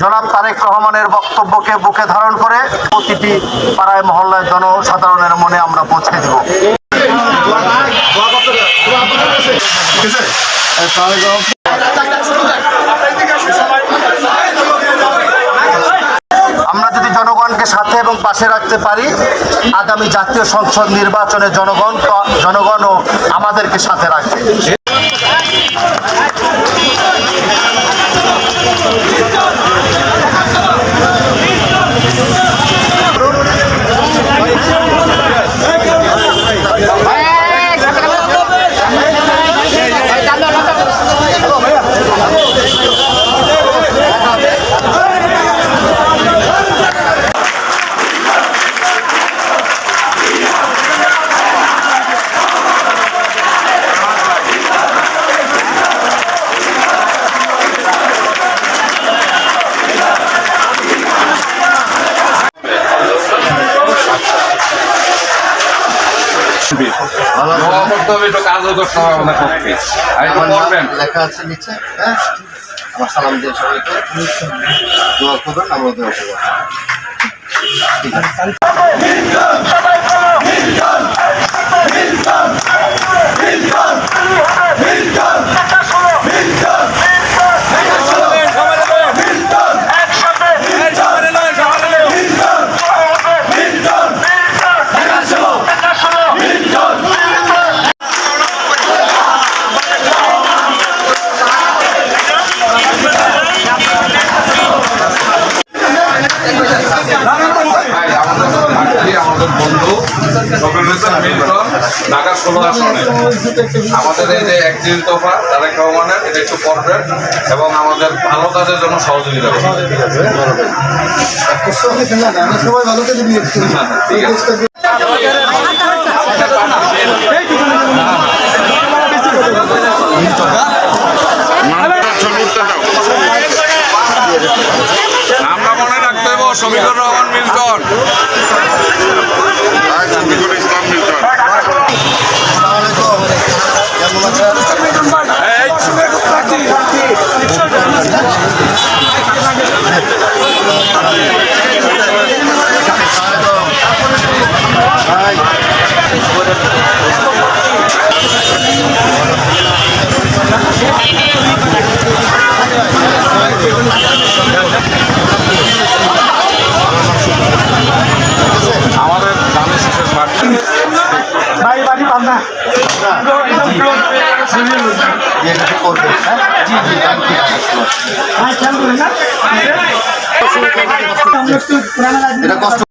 জনাব তারেক রহমানের বক্তব্যকে বুকে ধারণ করে প্রতিটি পাড়ায়, মহল্লায় জনসাধারণের মনে আমরা পৌঁছে দেব। আমরা যদি জনগণকে সাথে এবং পাশে রাখতে পারি, আগামী জাতীয় সংসদ নির্বাচনে জনগণ জনগণও আমাদেরকে সাথে রাখবে। হবে একটু কাজও করতে হবে আমাদের পক্ষে আর একটু করবেন লেখা আছে নিচে হ্যাঁ? আমার সালাম দিয়ে সবাইকে দোয়া করবেন আমরা দোয়া করব। আমাদের এই যে একদিন তোফা তাদের কেউ মানে এটা একটু পড়বেন এবং আমাদের ভালো কাজের জন্য সহযোগিতা করবে। করে দিয়ে ঠিক আছে। কেমন আছেন আমাদের ধানের শেষের প্রার্থী যে কিছু করবেন হ্যাঁ জি জি এটা কষ্ট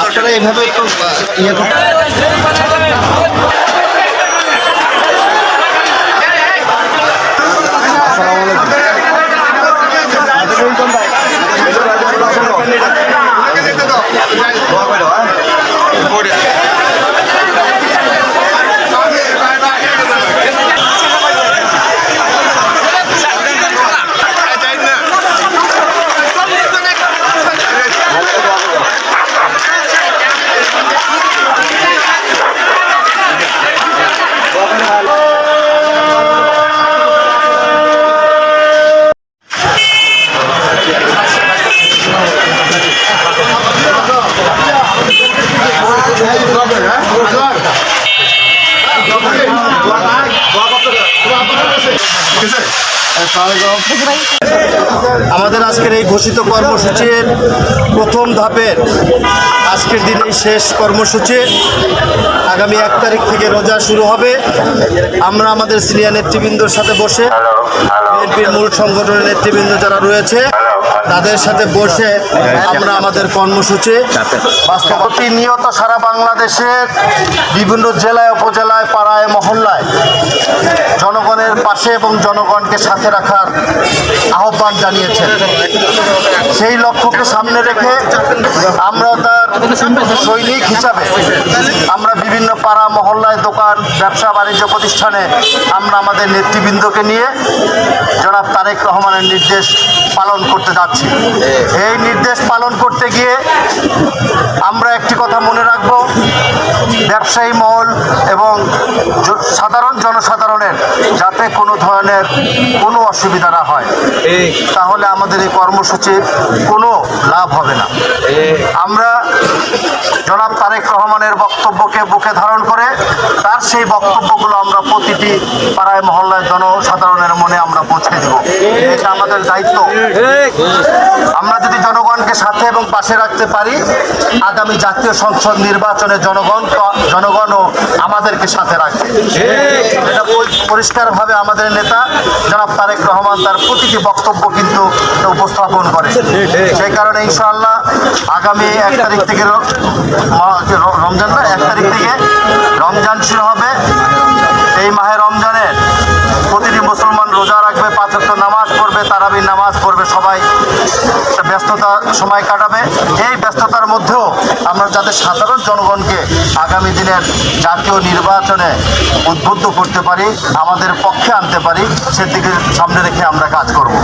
আপনারা এইভাবে একটু ইয়ে আমাদের আজকের এই ঘোষিত কর্মসূচির প্রথম ধাপের আজকের দিনেই শেষ কর্মসূচি, আগামী এক তারিখ থেকে রোজা শুরু হবে। আমরা আমাদের সিনিয়র নেতৃবৃন্দর সাথে বসে বিএনপির মূল সংগঠনের নেতৃবৃন্দ যারা রয়েছে, তাদের সাথে বসে আমরা আমাদের কর্মসূচি। প্রতিনিয়ত সারা বাংলাদেশের বিভিন্ন জেলায়, উপজেলায়, পাড়ায়, মহল্লায় জনগণের পাশে এবং জনগণকে সাথে রাখার আহ্বান জানিয়েছেন। সেই লক্ষ্যকে সামনে রেখে আমরা তার সৈনিক হিসাবে আমরা বিভিন্ন পাড়া, মহল্লায় দোকান, ব্যবসা, বাণিজ্য প্রতিষ্ঠানে আমরা আমাদের নেতৃবৃন্দকে নিয়ে জনাব তারেক রহমানের নির্দেশ পালন করতে যাচ্ছি। এই নির্দেশ পালন করতে গিয়ে আমরা একটি কথা মনে রাখব ব্যবসায়ী মহল এবং সাধারণ জনসাধারণের যাতে কোনো ধরনের কোনো অসুবিধা না হয় তাহলে আমাদের এই কর্মসূচির কোনো লাভ হবে না। আমরা জনাব তারেক রহমানের বক্তব্যকে বুকে ধারণ করে তার সেই বক্তব্যগুলো আমরা প্রতিটি পাড়ায় মহল্লায় জনসাধারণের মনে আমরা পৌঁছে দেব। এটা আমাদের দায়িত্ব। আমরা যদি জনগণকে সাথে এবং পাশে রাখতে পারি আগামী জাতীয় সংসদ নির্বাচনে জনগণ জনগণও আমাদেরকে সাথে রাখবে। এটা পরিষ্কারভাবে আমাদের নেতা জনাব তারেক রহমান তার প্রতিটি বক্তব্য কিন্তু উপস্থাপন করে সেই কারণে ইনশাআল্লাহ আগামী এক তারিখ থেকে রমজান না, এক তারিখ থেকে রমজান শুরু হবে। এই মাহে রমজানের প্রতিটি মুসলমান রোজা রাখবে, পাঁচ নামাজ পড়বে তারাবির নামাজ পড়বে সবাই। ব্যস্ততা সময় কাটাবে। এই ব্যস্ততার মধ্যেও আমরা যাতে সাধারণ জনগণকে আগামী দিনের জাতীয় নির্বাচনে উদ্বুদ্ধ করতে পারি, আমাদের পক্ষে আনতে পারি, সেদিকে সামনে রেখে আমরা কাজ করব।